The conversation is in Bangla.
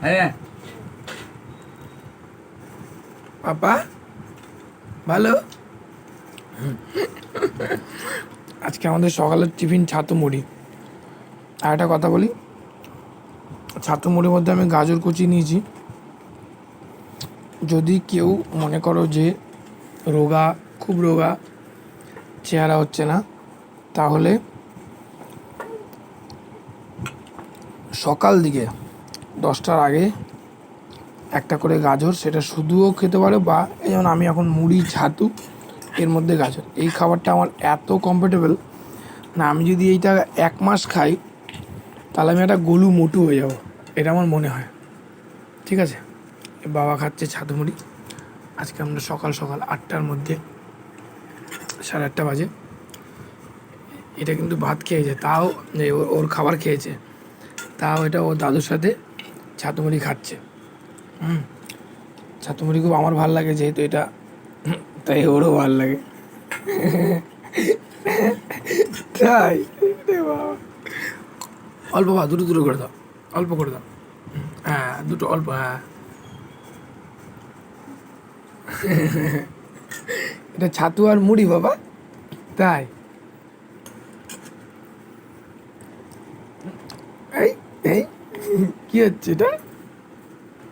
হ্যাঁ। পাপা? ভালো? আজকে আমাদের সকালের টিফিন ছাতু মুড়ি আর একটা কথা বলি। ছাতু মুড়ির মধ্যে আমি গাজর কুচি নিয়েছি। যদি কেউ মনে করো যে রোগা, খুব রোগা, চেহারা হচ্ছে না, তাহলে সকাল দিকে, দশটার আগে একটা করে গাজর, সেটা শুধুও খেতে পারো বা এই যেমন আমি এখন মুড়ি, ছাতু, এর মধ্যে গাজর। এই খাবারটা আমার এত কমফোর্টেবল না, আমি যদি এইটা এক মাস খাই, তাহলে আমি একটা গলু মোটু হয়ে যাব, এটা আমার মনে হয়। ঠিক আছে? বাবা খাচ্ছে ছাতু মুড়ি। আজকে আমরা সকাল সকাল আটটার মধ্যে সাড়ে আটটা বাজে। এটা কিন্তু ভাত খেয়েছে তাও ওর খাবার খেয়েছে। তাও এটা ও দাদুর সাথে ছাতু মুড়ি খাচ্ছে। হুম ছাতু মুড়ি খুব আমার ভালো লাগে যেহেতু এটা, তাই ওরও ভালো লাগে। তাই। অল্প বা দুটো দুটো করে দাও, অল্প করে দাও। হ্যাঁ দুটো অল্প হ্যাঁ। এটা ছাতু আর মুড়ি বাবা, তাই। এই কি হচ্ছে এটা?